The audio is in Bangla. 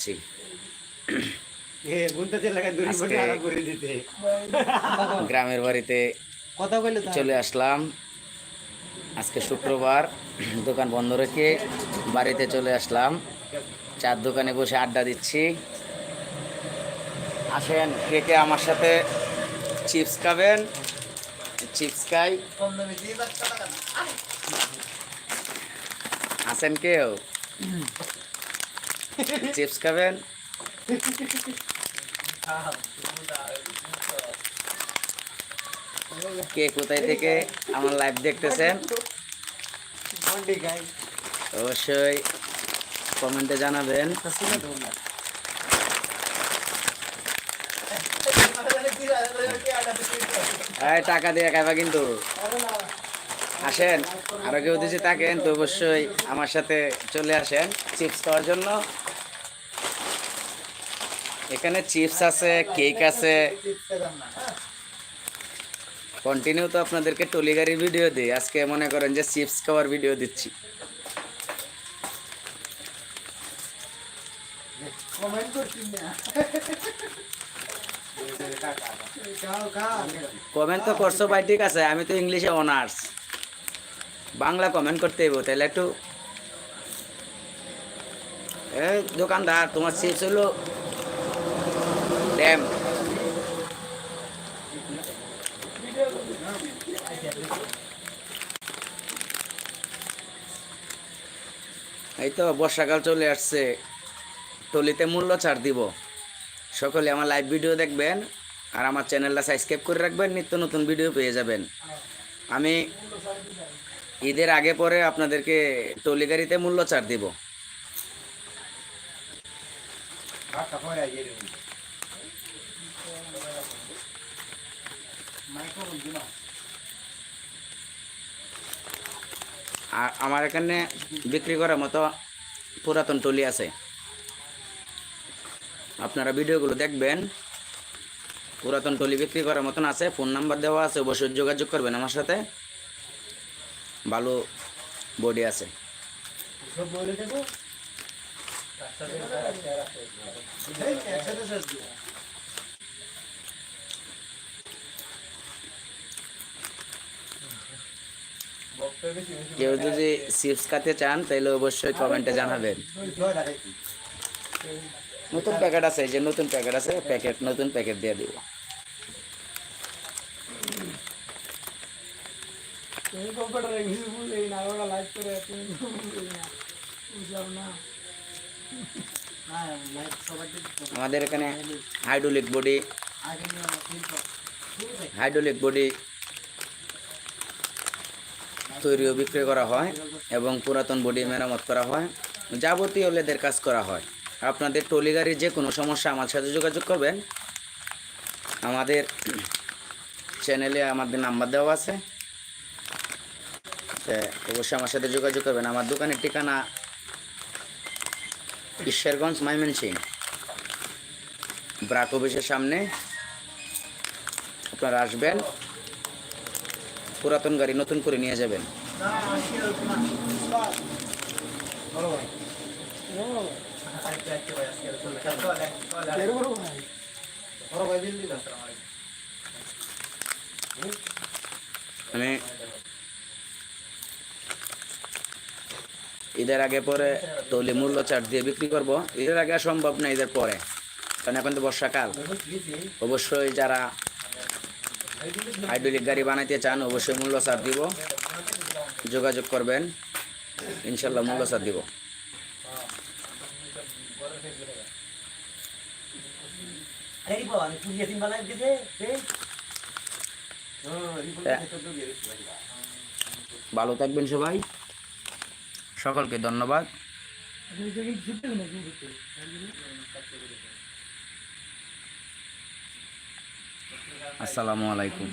জি। গ্রামের বাড়িতে কথা বললে তো চলে আসলাম। আজকে শুক্রবার দোকান বন্ধ রেখে বাড়িতে চলে আসলাম। চার দোকানে বসে আড্ডা দিচ্ছি। আসেন কে কে আমার সাথে চিপস খাবেন? চিপস খাই। আসেন কেউ? চিপস খাবেন কে কোথায় থেকে আমার লাইভ দেখতেছেন? অবশ্যই কমেন্টে জানাবেন। টাকা দিয়ে খাইবা কিন্তু। আসেন, আরও কেউ যদি থাকেন তো অবশ্যই আমার সাথে চলে আসেন। চিপস খাওয়ার জন্য। এখানে চিপস আছে কেক আছে। কন্টিনিউ তো আপনাদেরকে টলি গাড়ির ভিডিও দিই। আজকে মনে করেন যে চিপস খাওয়ার ভিডিও দিচ্ছি। কমেন্ট তো করছ ভাই ঠিক আছে। আমি তো ইংলিশে অনার্স বাংলা কমেন্ট করতে হইব তাহলে একটু এই দোকানদার তোমার চিপস হলো ড্যাম এই তো বর্ষাকাল চলে আসছে। টলিতে মূল্য ছাড় দিব। সকলে আমার লাইভ ভিডিও দেখবেন আর আমার চ্যানেলটা সাবস্ক্রাইব করে রাখবেন, নিত্য নতুন ভিডিও পেয়ে যাবেন। আমি ঈদের আগে পরে আপনাদেরকে টলি গাড়িতে মূল্য ছাড় দিব। আর আমার এখানে বিক্রি করার মতো পুরাতন টলি আছে। আপনারা ভিডিওগুলো দেখবেন। পুরাতন টলি বিক্রি করার মতন আছে, ফোন নাম্বার দেওয়া আছে, অবশ্যই যোগাযোগ করবেন আমার সাথে। ভালো বডি আছে। কেউ যদি চিপস খাতে চান তাহলে অবশ্যই কমেন্টে জানাবেন নতুন প্যাকেট আছে যে নতুন প্যাকেট আছে প্যাকেট নতুন প্যাকেট দিয়ে দিব। আমাদের এখানে হাইড্রোলিক বডি? হাইড্রোলিক বডি তৈরিও বিক্রি করা হয় এবং পুরাতন বডি মেরামত করা হয়। যাবতীয় লেদের কাজ করা হয়। আপনাদের টলি গাড়ির যে কোনো সমস্যা আমার সাথে যোগাযোগ করবেন। আমাদের চ্যানেলে আমাদের নাম্বার দেওয়া আছে। অবশ্যই আমার সাথে যোগাযোগ করবেন। আমার দোকানের ঠিকানা ঈশ্বরগঞ্জ মাইমেন সিং ব্রাক অফিসের সামনে আপনারা আসবেন। পুরাতন গাড়ি নতুন করে নিয়ে যাবেন। আমি ঈদের আগে পরে তৈলি মূল্য চার্জ দিয়ে বিক্রি করব ঈদের আগে সম্ভব না ঈদের পরে, কারণ এখন তো বর্ষাকাল অবশ্যই যারা হাইড্রোলিক গাড়ি বানাইতে চান অবশ্যই মূল্য ছাড় দিব। যোগাযোগ করবেন ইনশাল্লাহ মূল্য ছাড় দিব। হ্যাঁ। ভালো থাকবেন সবাই। সকলকে ধন্যবাদ তুমি যদি জিততে না জিততে আসসালামু আলাইকুম।